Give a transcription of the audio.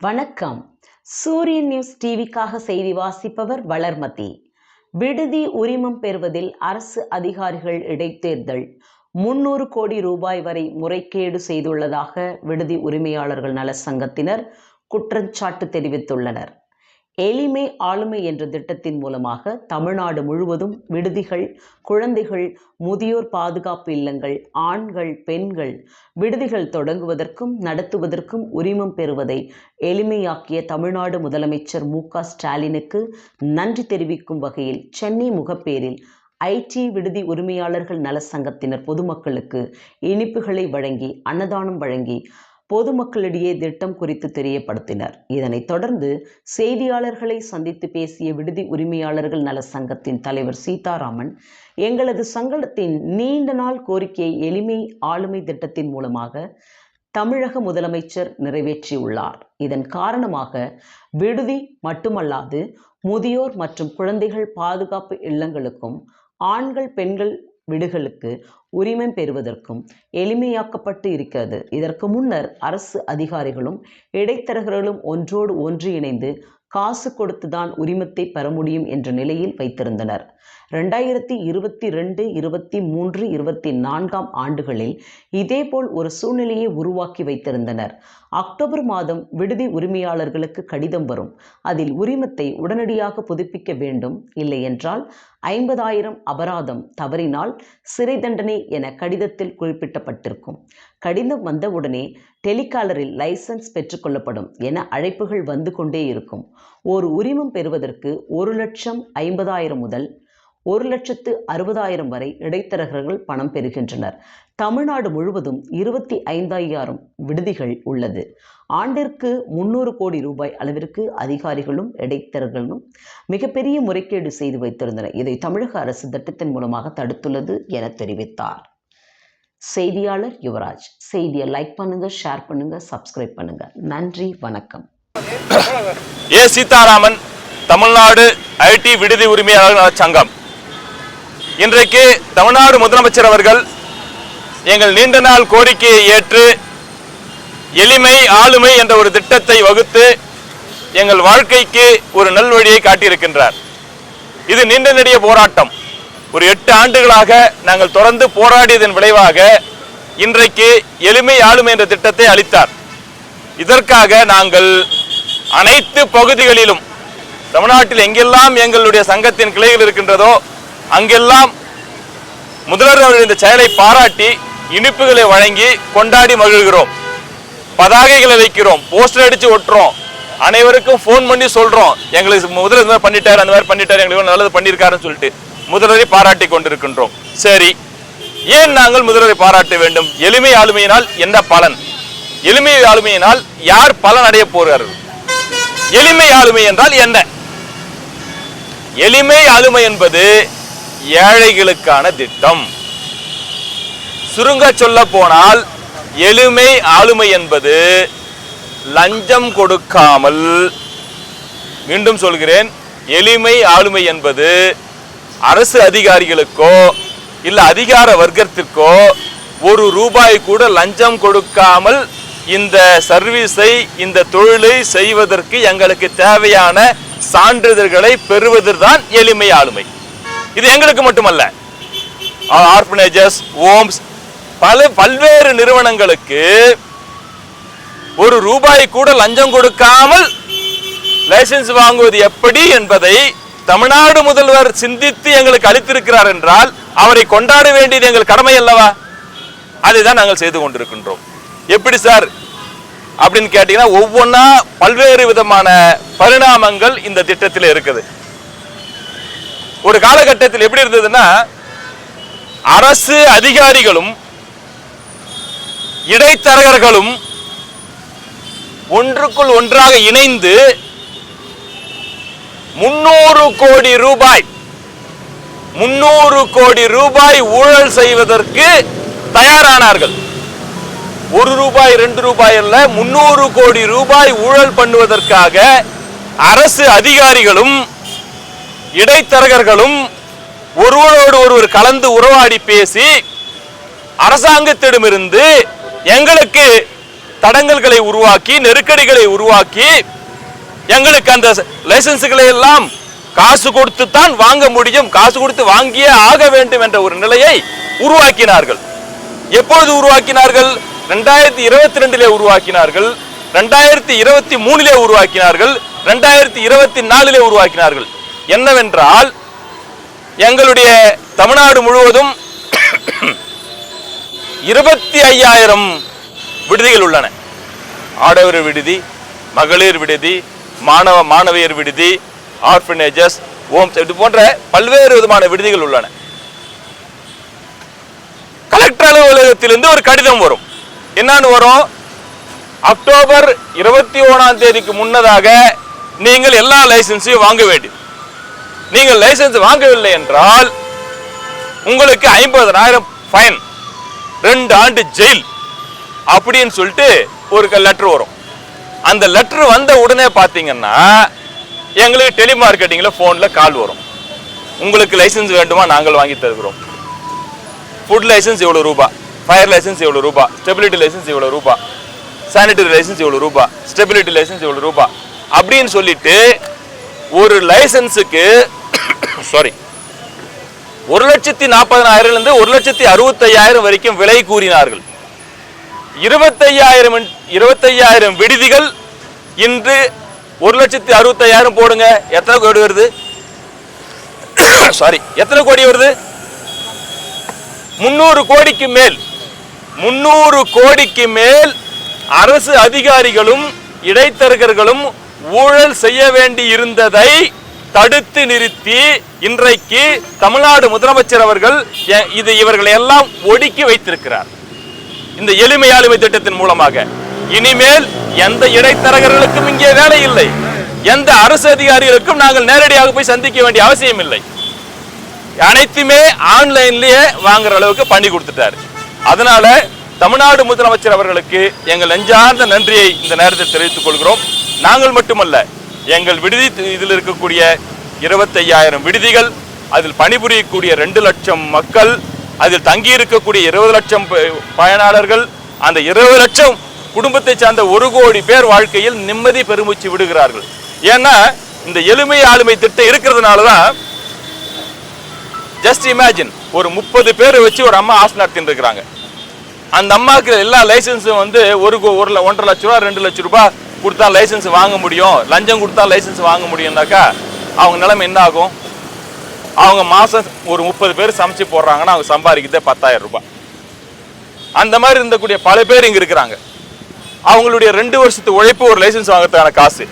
வணக்கம். சூரியன் நியூஸ் டிவிக்காக செய்தி வாசிப்பவர் வளர்மதி. விடுதி உரிமம் பெறுவதில் அரசு அதிகாரிகள் இடைத்தேர்தல். முன்னூறு கோடி ரூபாய் வரை முறைகேடு செய்துள்ளதாக விடுதி உரிமையாளர்கள் நல சங்கத்தினர் குற்றச்சாட்டு தெரிவித்துள்ளனர். எளிமை ஆளுமை என்ற திட்டத்தின் மூலமாக தமிழ்நாடு முழுவதும் விடுதிகள் குழந்தைகள் முதியோர் பாதுகாப்பு இல்லங்கள் ஆண்கள் பெண்கள் விடுதிகள் தொடங்குவதற்கும் நடத்துவதற்கும் உரிமம் பெறுவதை எளிமையாக்கிய தமிழ்நாடு முதலமைச்சர் மு க ஸ்டாலினுக்கு நன்றி தெரிவிக்கும் வகையில் சென்னை முகப்பேரில் ஐடி விடுதி உரிமையாளர்கள் நல சங்கத்தினர் பொதுமக்களுக்கு இனிப்புகளை வழங்கி அன்னதானம் வழங்கி பொதுமக்களிடையே திட்டம் குறித்து தெரியப்படுத்தினர். இதனைத் தொடர்ந்து செய்தியாளர்களை சந்தித்து பேசிய விடுதி உரிமையாளர்கள் நல சங்கத்தின் தலைவர் சீதாராமன் எங்களது சங்கத்தின் நீண்ட நாள் கோரிக்கையை எளிமை ஆளுமை திட்டத்தின் மூலமாக தமிழக முதலமைச்சர் நிறைவேற்றியுள்ளார். இதன் காரணமாக விடுதி மட்டுமல்லாது முதியோர் மற்றும் குழந்தைகள் பாதுகாப்பு இல்லங்களுக்கும் ஆண்கள் பெண்கள் வீடுகளுக்கு உரிமம் பெறுவதற்கும் எளிமையாக்கப்பட்டு இருக்கிறது. இதற்கு முன்னர் அரசு அதிகாரிகளும் இடைத்தரகர்களும் ஒன்றோடு ஒன்று இணைந்து காசு கொடுத்துதான் உரிமத்தை பெற முடியும் என்ற நிலையில் வைத்திருந்தனர். ரெண்டாயிரத்தி இருபத்தி ரெண்டு இருபத்தி மூன்று இருபத்தி நான்காம் ஆண்டுகளில் இதேபோல் ஒரு சூழ்நிலையை உருவாக்கி வைத்திருந்தனர். அக்டோபர் மாதம் விடுதி உரிமையாளர்களுக்கு கடிதம் வரும். அதில் உரிமத்தை உடனடியாக புதுப்பிக்க வேண்டும். இல்லை என்றால் ஐம்பதாயிரம் அபராதம் தவறினால் சிறை தண்டனை என கடிதத்தில் குறிப்பிட்டப்பட்டிருக்கும். கடிதம் வந்தவுடனே டெலிகாலரில் லைசன்ஸ் பெற்றுக்கொள்ளப்படும் என அழைப்புகள் வந்து கொண்டே இருக்கும். ஒரு உரிமம் பெறுவதற்கு ஒரு லட்சம் ஐம்பதாயிரம் முதல் ஒரு லட்சத்து அறுபதாயிரம் வரை இடைத்தரகர்கள் பணம் பெறுகின்றனர். தமிழ்நாடு முழுவதும் இருபத்தி ஐந்தாயிரம் விடுதிகள் உள்ளது. ஆண்டிற்கு முன்னூறு கோடி ரூபாய் அளவிற்கு அதிகாரிகளும் இடைத்தரகர்களும் மிகப்பெரிய முறைகேடு செய்து வைத்திருந்தனர். இதை தமிழக அரசு திட்டத்தின் மூலமாக தடுத்துள்ளது என தெரிவித்தார். செய்தியாளர் யுவராஜ். செய்தியை லைக் பண்ணுங்க ஷேர் பண்ணுங்க சப்ஸ்கிரைப் பண்ணுங்க. நன்றி வணக்கம். ஏ சீதாராமன் தமிழ்நாடு ஐடி விடுதி உரிமையாளர் சங்கம் இன்றைக்கு தமிழ்நாடு முதலமைச்சர் அவர்கள் எங்கள் நீண்ட நாள் கோரிக்கையை ஏற்று எளிமை ஆளுமை என்ற ஒரு திட்டத்தை வகுத்து எங்கள் வாழ்க்கைக்கு ஒரு நல்வழியை காட்டியிருக்கின்றார். இது நீண்ட நெடிய போராட்டம். ஒரு எட்டு ஆண்டுகளாக நாங்கள் தொடர்ந்து போராடியதன் விளைவாக இன்றைக்கு எளிமை ஆளுமை என்ற திட்டத்தை அளித்தார். இதற்காக நாங்கள் அனைத்து பகுதிகளிலும் தமிழ்நாட்டில் எங்கெல்லாம் எங்களுடைய சங்கத்தின் கிளைகள் இருக்கின்றதோ அங்கெல்லாம் முதல்வர் அவர்கள் இந்த செயலை பாராட்டி இனிப்புகளை வழங்கி கொண்டாடி மகிழ்கிறோம். பதாகைகளை வைக்கிறோம் போஸ்டர் அடிச்சு ஒட்டுறோம். அனைவருக்கும் ஃபோன் பண்ணி சொல்றோம். எங்களுக்கு முதல்வர் இந்த மாதிரி பண்ணிட்டாரு அந்த மாதிரி பண்ணிட்டாரு எங்களுக்கு நல்லது பண்ணியிருக்காருன்னு சொல்லிட்டு முதல்வரை பாராட்டி கொண்டிருக்கின்றோம். சரி ஏன் நாங்கள் முதல்வரை பாராட்ட வேண்டும்? எளிமை ஆளுமையினால் என்ன பலன்? எளிமை ஆளுமையினால் யார் பலன் அடைய போகிறார்கள்? எளிமை ஆளுமை என்றால் என்ன? எளிமை ஆளுமை என்பது ஏழைகளுக்கான திட்டம். சுருங்க சொல்ல போனால் எளிமை ஆளுமை என்பது லஞ்சம் கொடுக்காமல் மீண்டும் சொல்கிறேன் எளிமை ஆளுமை என்பது அரசு அதிகாரிகளுக்கோ இல்ல அதிகார வர்க்கத்திற்கோ ஒரு ரூபாய் கூட லஞ்சம் கொடுக்காமல் இந்த சர்வீஸை இந்த தொழிலை செய்வதற்கு எங்களுக்கு தேவையான சான்றிதழ்களை பெறுவதுதான் எளிமை ஆளுமை. இது எங்களுக்கு மட்டுமல்ல. ஆர்பனேஜஸ் ஓம்ஸ் பல பல்வேறு நிறுவனங்களுக்கு ஒரு ரூபாய் கூட லஞ்சம் கொடுக்காமல் லைசென்ஸ் வாங்குவது எப்படி என்பதை தமிழ்நாடு முதல்வர் சிந்தித்து எங்களுக்கு அளித்திருக்கிறார் என்றால் அவரை கொண்டாட வேண்டியது எங்கள் கடமை அல்லவா? அதை தான் நாங்கள் செய்து கொண்டிருக்கின்றோம். எப்படி சார்? அப்படின்னு கேட்டீங்கன்னா ஒவ்வொன்றா பல்வேறு விதமான பரிணாமங்கள் இந்த திட்டத்தில் இருக்குது. ஒரு காலகட்டத்தில் எப்படி இருந்ததுன்னா அரசு அதிகாரிகளும் இடைத்தரகர்களும் ஒன்றுக்குள் ஒன்றாக இணைந்து முன்னூறு கோடி ரூபாய் முன்னூறு கோடி ரூபாய் ஊழல் செய்வதற்கு தயாரானார்கள். ஒரு ரூபாய் ரெண்டு ரூபாய் அல்ல முன்னூறு கோடி ரூபாய் ஊழல் பண்ணுவதற்காக அரசு அதிகாரிகளும் இடைத்தரகர்களும் ஒருவரோடு ஒருவர் கலந்து உறவாடி பேசி அரசாங்கத்திடமிருந்து எங்களுக்கு தடங்கல்களை உருவாக்கி நெருக்கடிகளை உருவாக்கி எங்களுக்கு அந்த லைசன்ஸுகளை எல்லாம் காசு கொடுத்து தான் வாங்க முடியும் காசு கொடுத்து வாங்கியே ஆக வேண்டும் என்ற ஒரு நிலையை உருவாக்கினார்கள். எப்பொழுது உருவாக்கினார்கள்? ரெண்டாயிரத்தி இருபத்தி ரெண்டிலே உருவாக்கினார்கள். ரெண்டாயிரத்தி இருபத்தி மூணிலே உருவாக்கினார்கள். ரெண்டாயிரத்தி இருபத்தி நாலிலே உருவாக்கினார்கள். என்னவென்றால் எங்களுடைய தமிழ்நாடு முழுவதும் இருபத்தி ஐயாயிரம் விடுதிகள் உள்ளன. ஆடவர் விடுதி மகளிர் விடுதி மாணவ மாணவியர் விடுதி ஆர்ஃபனேஜஸ் ஹோம்ஸ் இது போன்ற பல்வேறு விதமான விடுதிகள் உள்ளன. கலெக்டர் அலுவலகத்திலிருந்து ஒரு கடிதம் வரும். என்னன்னு வரும்? அக்டோபர் இருபத்தி ஓணாம் தேதிக்கு முன்னதாக நீங்கள் எல்லா லைசன்ஸையும் வாங்க வேண்டும். நீங்கள் லைசன்ஸ் வாங்கவில்லை என்றால் உங்களுக்கு ஐம்பதனாயிரம் ஃபைன் ரெண்டு ஆண்டு ஜெயில் அப்படின்னு சொல்லிட்டு ஒரு லெட்டர் வரும். அந்த லெட்டர் வந்த உடனே பார்த்தீங்கன்னா எங்களுக்கு டெலிமார்க்கெட்டிங்கில் ஃபோனில் கால் வரும். உங்களுக்கு லைசன்ஸ் வேண்டுமா? நாங்கள் வாங்கி தருகிறோம். ஃபுட் லைசன்ஸ் இவ்வளோ ரூபா? ஃபயர் லைசன்ஸ் இவ்வளோ ரூபா? ஸ்டெபிலிட்டி லைசன்ஸ் இவ்வளோ ரூபா? சானிட்டரி லைசன்ஸ் இவ்வளோ ரூபா? ஸ்டெபிலிட்டி லைசன்ஸ் இவ்வளோ ரூபா? அப்படின்னு சொல்லிட்டு ஒரு லைசன்ஸுக்கு சாரி ஒரு லட்சத்தி நாற்பதனாயிரம்லேருந்து ஒரு லட்சத்தி அறுபத்தையாயிரம் வரைக்கும் விலை கூறினார்கள். இருபத்தையாயிரம் இருபத்தையாயிரம் விடுதிகள் இன்று ஒரு லட்சத்தி அறுபத்தையாயிரம் போடுங்க. எத்தனை கோடி வருது? சாரி எத்தனை கோடி வருது? முன்னூறு கோடிக்கு மேல் முன்னூறு கோடிக்கு மேல் அரசு அதிகாரிகளும் இடைத்தரகர்களும் ஊழல் செய்ய வேண்டி இருந்ததை தடுத்து நிறுத்தி இன்றைக்கு தமிழ்நாடு முதலமைச்சர் அவர்கள் எ- இது இவர்களை எல்லாம் ஒடுக்கி வைத்திருக்கிறார். இந்த எளிமை ஆளுமை திட்டத்தின் மூலமாக. இனிமேல் எந்த இடைத்தரகர்களுக்கும் இங்கே வேலை இல்லை. எந்த அரசு அதிகாரிகளுக்கும் நாங்கள் நேரடியாக போய் சந்திக்க வேண்டிய அவசியம் இல்லை. அனைத்துமே ஆன்லைன்லயே வாங்குற அளவுக்கு பண்ணி கொடுத்துட்டாரு. அதனால தமிழ்நாடு முதலமைச்சர் அவர்களுக்கு எங்கள் நெஞ்சார்ந்த நன்றியை இந்த நேரத்தில் தெரிவித்துக் கொள்கிறோம். நாங்கள் மட்டுமல்ல எங்கள் விடுதி இதில் இருக்கக்கூடிய இருபத்தையாயிரம் விடுதிகள் அதில் பணிபுரியக்கூடிய ரெண்டு லட்சம் மக்கள் அதில் தங்கியிருக்கக்கூடிய இருபது லட்சம் பயனாளர்கள் அந்த இருபது லட்சம் குடும்பத்தை சார்ந்த ஒரு கோடி பேர் வாழ்க்கையில் நிம்மதி பெருமூச்சு விடுகிறார்கள். ஏன்னா இந்த எளிமை ஆளுமை திட்டம் இருக்கிறதுனால தான் ஜஸ்ட் இமேஜின் ஒரு முப்பது பேரை வச்சு ஒரு அம்மா ஆசை நடத்தின்னு இருக்கிறாங்க. அந்த அம்மாவுக்கு எல்லா லைசன்ஸும் வந்து ஒரு கோ- ஒரு ஒன்றரை லட்ச ரூபா ரெண்டு லட்ச ரூபாய் கொடுத்தா லைசன்ஸ் வாங்க முடியும் லஞ்சம் கொடுத்தா லைசன்ஸ் வாங்க முடியும்னாக்கா அவங்க நிலைமை என்ன ஆகும் அவங்க மாதம் ஒரு முப்பது பேர் சமைச்சு போடுறாங்கன்னா அவங்க சம்பாதிக்கிறதே பத்தாயிரம் ரூபாய். அந்த மாதிரி இருந்தக்கூடிய பல பேர் இங்கே இருக்கிறாங்க. அவங்களுடைய ரெண்டு வருஷத்து உழைப்பு ஒரு லைசன்ஸ் வாங்குறதுக்கான காசு.